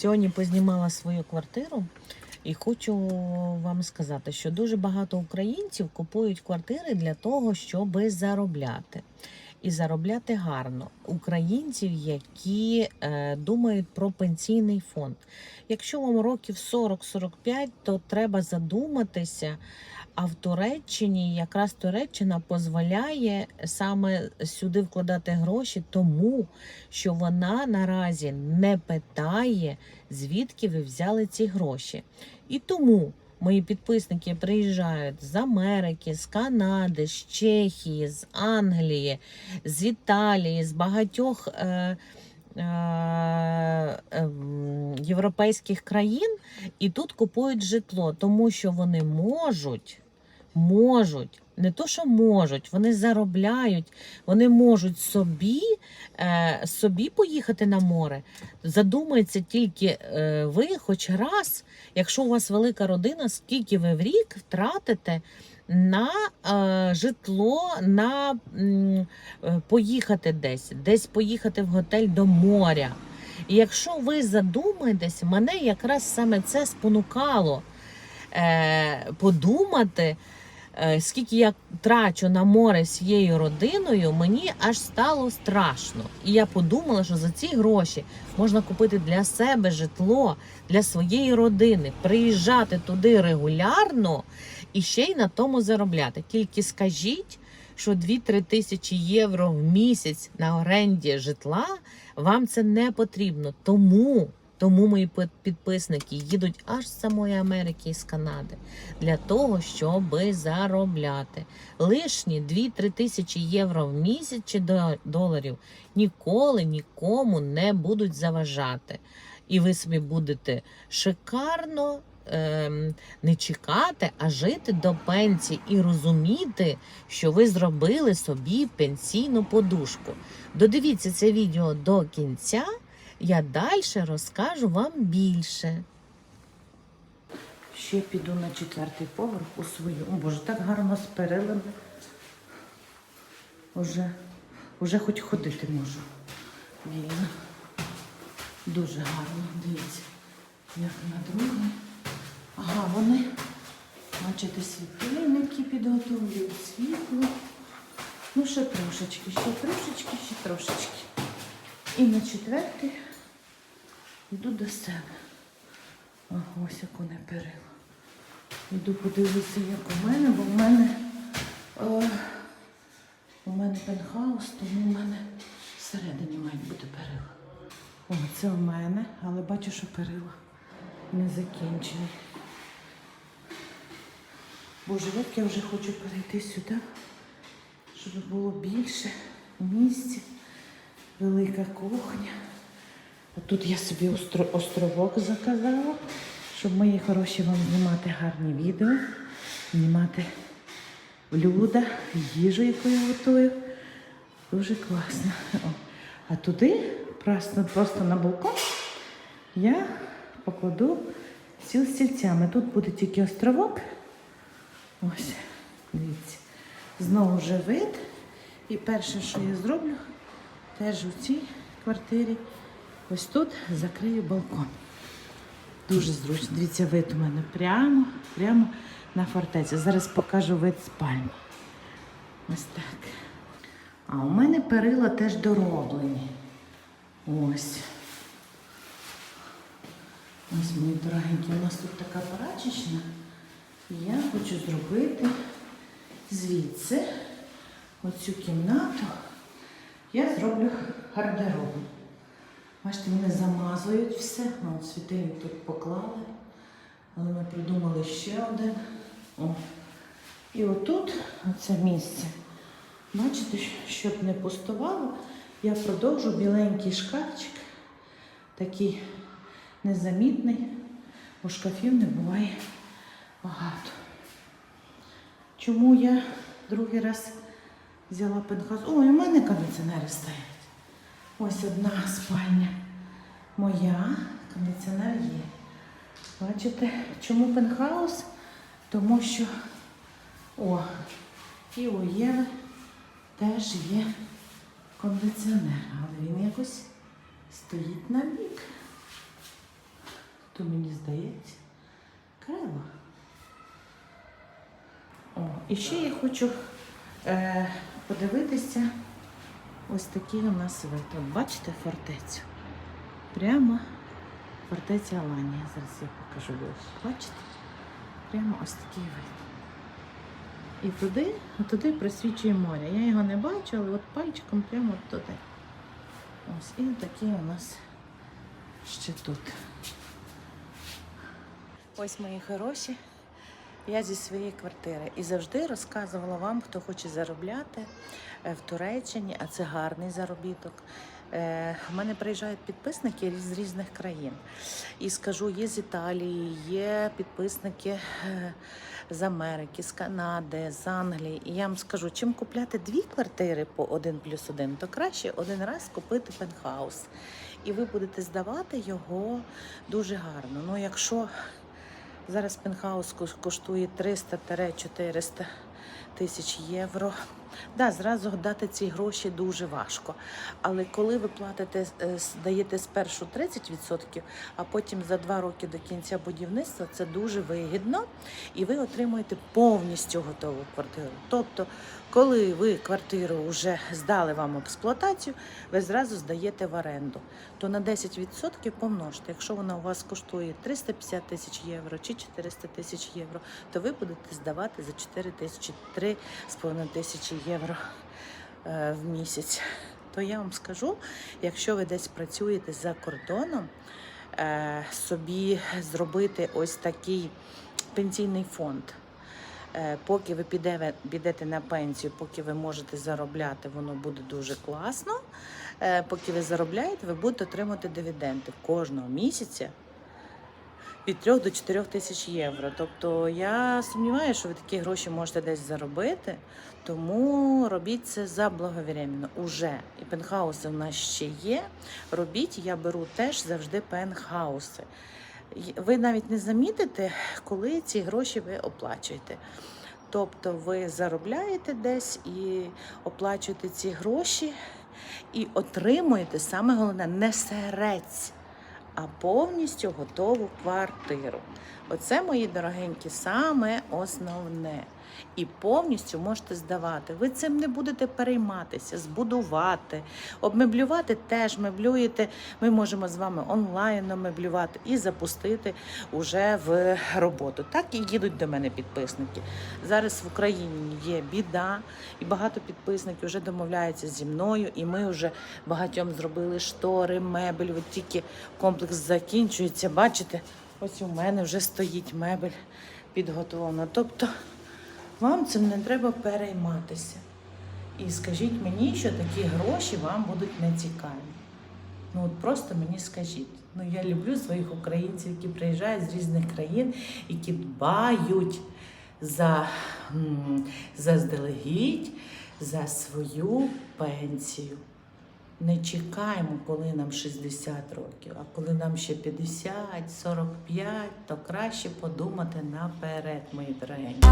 Сьогодні познімала свою квартиру і хочу вам сказати, що дуже багато українців купують квартири для того, щоб заробляти. І заробляти гарно українців, які е, думають про пенсійний фонд. Якщо вам років 40-45, то треба задуматися. А в Туреччині якраз Туреччина дозволяє саме сюди вкладати гроші, тому що вона наразі не питає, звідки ви взяли ці гроші. І тому мої підписники приїжджають з Америки, з Канади, з Чехії, з Англії, з Італії, з багатьох. Е, е, ем, Європейських країн і тут купують житло, тому що вони можуть, можуть, не то, що можуть, вони заробляють, вони можуть собі, е, собі поїхати на море. Задумається тільки е, ви, хоч раз, якщо у вас велика родина, скільки ви в рік втратите на е, житло, на м, е, поїхати десь, десь поїхати в готель до моря. І якщо ви задумаєтесь, мене якраз саме це спонукало е, подумати, скільки я трачу на море цією родиною, мені аж стало страшно. І я подумала, що за ці гроші можна купити для себе житло, для своєї родини, приїжджати туди регулярно і ще й на тому заробляти. Тільки скажіть, що 2-3 тисячі євро в місяць на оренді житла вам це не потрібно. Тому, тому мої підписники їдуть аж з самої Америки і з Канади для того, щоб заробляти. Лишні 2-3 тисячі євро в місяць чи доларів ніколи нікому не будуть заважати. І ви собі будете шикарно ем, не чекати, а жити до пенсії і розуміти, що ви зробили собі пенсійну подушку. Додивіться це відео до кінця, я далі розкажу вам більше. Ще піду на четвертий поверх у свою. О, Боже, так гарно перилами. Уже, уже хоч ходити можу. Вільно. Дуже гарно. Дивіться, як на другий. Ага, вони, бачите, світильники підготовлюють світло. Ну, ще трошечки, ще трошечки, ще трошечки. І на четвертий йду до себе. Ага, ось як вони перила. Йду подивитися, як у мене, бо в мене е, у мене пентхаус, тому в мене всередині мають бути перила. О, це у мене, але бачу, що перила не закінчені. Боже, як я вже хочу перейти сюди, щоб було більше місця, велика кухня. Тут я собі остро- островок заказала, щоб мої хороші вам знімати гарні відео, знімати блюда, їжу, яку я готую. Дуже класно. О. А туди, просто, просто на балкон, я покладу стіл з стільцями. Тут буде тільки островок. Ось, дивіться. Знову вже вид. І перше, що я зроблю, теж у цій квартирі, ось тут закрию балкон. Дуже зручно. Дивіться, вид у мене прямо, прямо на фортецю. Зараз покажу вид з пальми. Ось так. А у мене перила теж дороблені. Ось. Ось, мої дорогенькі, у нас тут така прачечна. Я хочу зробити звідси оцю кімнату. Я зроблю гардеробом. Бачите, мене замазують все. От світильник тут поклали. Але ми придумали ще один. О. І отут, оце місце. Бачите, щоб не пустувало, я продовжу біленький шкафчик, такий незамітний, бо шкафів не буває багато. Чому я другий раз взяла пентхаус? Ой, у мене кондиціонери стоять. Ось одна спальня моя, кондиціонер є. Бачите, чому пентхаус? Тому що о, і у Єви теж є кондиціонер, але він якось стоїть на бік. То мені здається. Криво. О, і ще я хочу е, подивитися. Ось такий у нас вид. От бачите фортецю? Прямо фортеця Аланія. Зараз я покажу ось. Бачите? Прямо ось такий вид. І туди, туди просвічує море. Я його не бачу, але от пальчиком прямо туди. Ось і такий у нас ще тут. Ось мої хороші. Я зі своєї квартири і завжди розказувала вам, хто хоче заробляти е, в Туреччині, а це гарний заробіток. Е, У мене приїжджають підписники з різних країн. І скажу, є з Італії, є підписники е, з Америки, з Канади, з Англії. І я вам скажу, чим купляти дві квартири по один плюс один, то краще один раз купити пентхаус. І ви будете здавати його дуже гарно. Ну, якщо Зараз пентхаус коштує 300-400 тисяч євро. Да, зразу дати ці гроші дуже важко. Але коли ви платите, е, даєте спершу 30%, а потім за два роки до кінця будівництва, це дуже вигідно, і ви отримуєте повністю готову квартиру. Тобто, коли ви квартиру вже здали вам в експлуатацію, ви зразу здаєте в оренду то на 10% помножте. Якщо вона у вас коштує 350 тисяч євро чи 400 тисяч євро, то ви будете здавати за 4 тисячі, 3,5 тисячі євро е, в місяць. То я вам скажу, якщо ви десь працюєте за кордоном, е, собі зробити ось такий пенсійний фонд. Е, Поки ви підете на пенсію, поки ви можете заробляти, воно буде дуже класно. Поки ви заробляєте, ви будете отримувати дивіденди кожного місяця від 3 до 4 тисяч євро. Тобто я сумніваюся, що ви такі гроші можете десь заробити, тому робіть це заблаговременно. Уже і пентхауси в нас ще є. Робіть, я беру теж завжди пентхауси. Ви навіть не замітите, коли ці гроші ви оплачуєте. Тобто ви заробляєте десь і оплачуєте ці гроші, і отримуєте саме головне не серець, а повністю готову квартиру. Оце, мої дорогенькі, саме основне. І повністю можете здавати. Ви цим не будете перейматися, збудувати, обмеблювати теж меблюєте. Ми можемо з вами онлайн меблювати і запустити уже в роботу. Так і їдуть до мене підписники. Зараз в Україні є біда, і багато підписників вже домовляються зі мною, і ми вже багатьом зробили штори, мебель. От тільки комплекс закінчується. Бачите, ось у мене вже стоїть мебель підготовлена. Тобто вам цим не треба перейматися. І скажіть мені, що такі гроші вам будуть не цікаві. Ну от просто мені скажіть. Ну я люблю своїх українців, які приїжджають з різних країн, які дбають за заздалегідь за свою пенсію. Не чекаємо, коли нам 60 років, а коли нам ще 50, 45, то краще подумати наперед, мої дорогенькі.